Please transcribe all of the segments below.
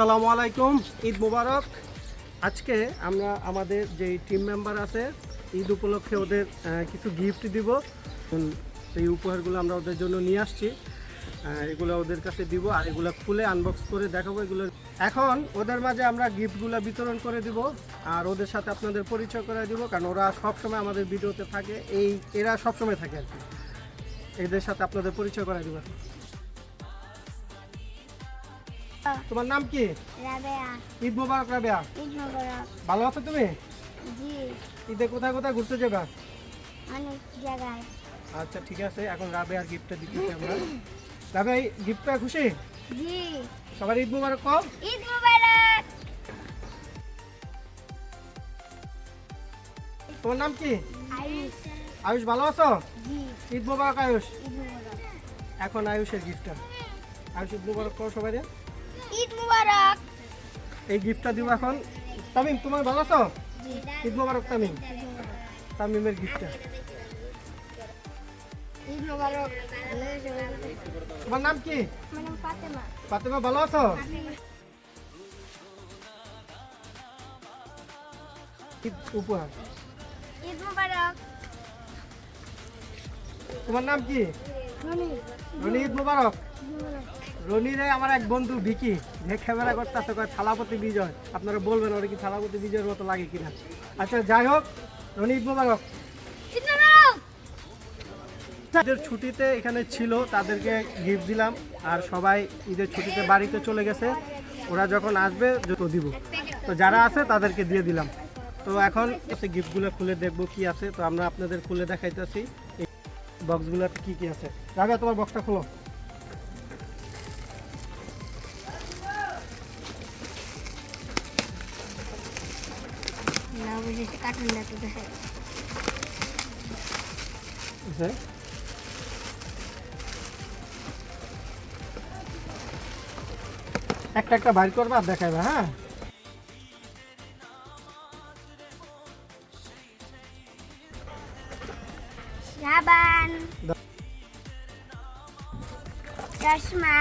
আসসালামু আলাইকুম, ঈদ মুবারক। আজকে আমরা আমাদের যে টিম মেম্বার আছে, ঈদ উপলক্ষে ওদের কিছু গিফট দিব। এই উপহারগুলো আমরা ওদের জন্য নিয়ে আসছি। এগুলো ওদের কাছে দিব আর এগুলো খুলে আনবক্স করে দেখাবো এগুলো। এখন ওদের মাঝে আমরা গিফটগুলো বিতরণ করে দিব আর ওদের সাথে আপনাদের পরিচয় করে দিব, কারণ ওরা সবসময় আমাদের ভিডিওতে থাকে। এই, এরা সবসময় থাকে আর কি। এদের সাথে আপনাদের পরিচয় করে দিব। তোমার নাম কি? রাবেয়া। ঈদ মুবারক রাবেয়া। ঈদ মোবারক। ভালো আছো তুমি? জি। ঈদে কোথায় কোথায় ঘুরতে যাবা? অনেক জায়গায়। আচ্ছা ঠিক আছে। এখন রাবেয়ার গিফটটা দিতেছি আমরা। রাবে এই গিফটটা খুশি? জি। সবার ঈদ মুবারক কও ঈদ মোবারক! তোমার নাম কি? আয়ুষ। আয়ুষ ভালো আছো? জি। ঈদ মুবারক আয়ুষ। এখন আয়ুষের গিফটটা আয়ুষ ঈদ মুবারক কও সবাই রে। ঈদ মোবারক। এই গিফটটা দিব এখন। তামিম তোমার ভালো আছো? ঈদ মুবারক তামিম। তামিমের গিফটটা। ঈদ মোবারক। তোমার নাম কি? ফাতেমা। ফাতেমা ভালো আছো? ঈদ উপহার। ঈদ মোবারক। তোমার নাম কি? রনি। রনি ঈদ মুবারক। ঈদ মোবারক। রনিরে আমার এক বন্ধু ভিকি যে ক্যামেরা করতেছে কয় থালাপতি বিজয়। আপনারা বলবেন ওরা কি থালাপতি বিজয়ের মতো লাগে কিনা। আচ্ছা যাই হোক রনি মুবারক। ঈদের ছুটিতে এখানে ছিল তাদেরকে গিফট দিলাম আর সবাই ঈদের ছুটিতে বাড়িতে চলে গেছে। ওরা যখন আসবে তো দিব। তো যারা আছে তাদেরকে দিয়ে দিলাম। তো এখন গিফটগুলো খুলে দেখব কি আছে। তো আমরা আপনাদের খুলে দেখাইতেছি। এই বক্সগুলোতে কি কি আছে। রাবে তোমার বক্সটা খোলো। দেখে একটা একটা বাইর করবা আর দেখাইবা হ্যাঁ? সাবান। চশমা।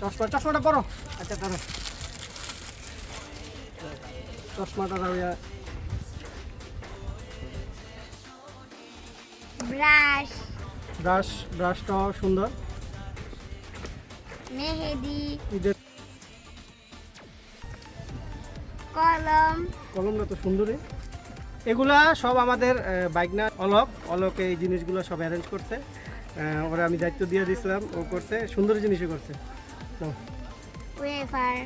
চশমা চশমাটা পরো। আচ্ছা ধরো চশমাটা দাও ব্রাশ। ব্রাশ ব্রাশটাও সুন্দর। মেহেদি। ঈদের কলম। কলমটা তো সুন্দরই। এগুলা সব আমাদের বাইকনা অলক। অলক এই জিনিসগুলো সব অ্যারেঞ্জ করছে ওরা আমি দায়িত্ব দিয়ে দিয়েছিলাম ও করছে। সুন্দর জিনিসই করছে। তো। ওয়েফার।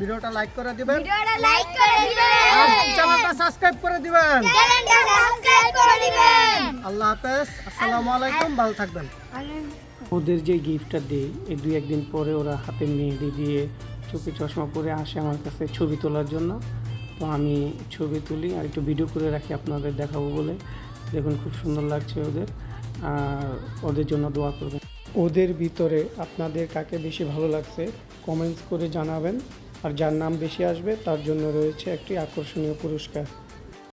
ভিডিওটা লাইক করে দিবেন। ভিডিওটা লাইক করে দিবেন। আর চ্যানেলটা সাবস্ক্রাইব করে দিবেন। চ্যানেলটা সাবস্ক্রাইব করে দিবেন। আল্লাহ হাফেজ আসসালামু আলাইকুম ভালো থাকবেন। ওদের যে গিফটটা দিই এই দুই একদিন পরে ওরা হাতে মেহেদি দিয়ে চোখে চশমা পরে আসে আমার কাছে ছবি তোলার জন্য। তো আমি ছবি তুলি আর একটু ভিডিও করে রাখি আপনাদের দেখাবো বলে। দেখুন খুব সুন্দর লাগছে ওদের। আর ওদের জন্য দোয়া করবেন। ওদের ভিতরে আপনাদের কাকে বেশি ভালো লাগছে কমেন্টস করে জানাবেন। আর যার নাম বেশি আসবে তার জন্য রয়েছে একটি আকর্ষণীয় পুরস্কার।